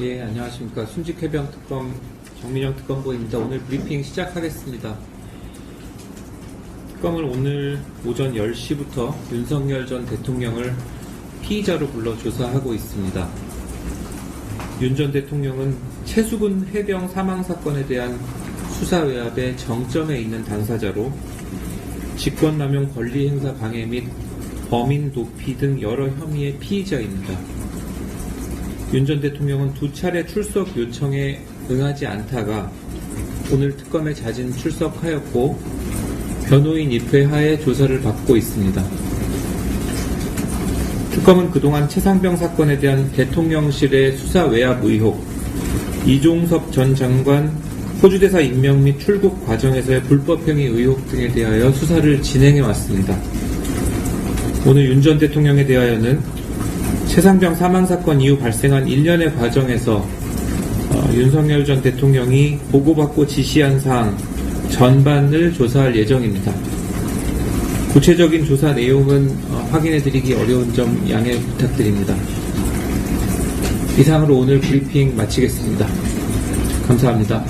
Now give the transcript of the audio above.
예, 안녕하십니까. 순직해병 특검 정민영 특검보입니다. 오늘 브리핑 시작하겠습니다. 특검은 오늘 오전 10시부터 윤석열 전 대통령을 피의자로 불러 조사하고 있습니다. 윤 전 대통령은 최수근 해병 사망 사건에 대한 수사 외압의 정점에 있는 당사자로 직권남용 권리행사 방해 및 범인 도피 등 여러 혐의의 피의자입니다. 윤 전 대통령은 두 차례 출석 요청에 응하지 않다가 오늘 특검에 자진 출석하였고 변호인 입회 하에 조사를 받고 있습니다. 특검은 그동안 최상병 사건에 대한 대통령실의 수사 외압 의혹, 이종섭 전 장관 호주대사 임명 및 출국 과정에서의 불법행위 의혹 등에 대하여 수사를 진행해 왔습니다. 오늘 윤 전 대통령에 대하여는 최상병 사망 사건 이후 발생한 일련의 과정에서 어, 윤석열 전 대통령이 보고받고 지시한 사항 전반을 조사할 예정입니다. 구체적인 조사 내용은 어, 확인해드리기 어려운 점 양해 부탁드립니다. 이상으로 오늘 브리핑 마치겠습니다. 감사합니다.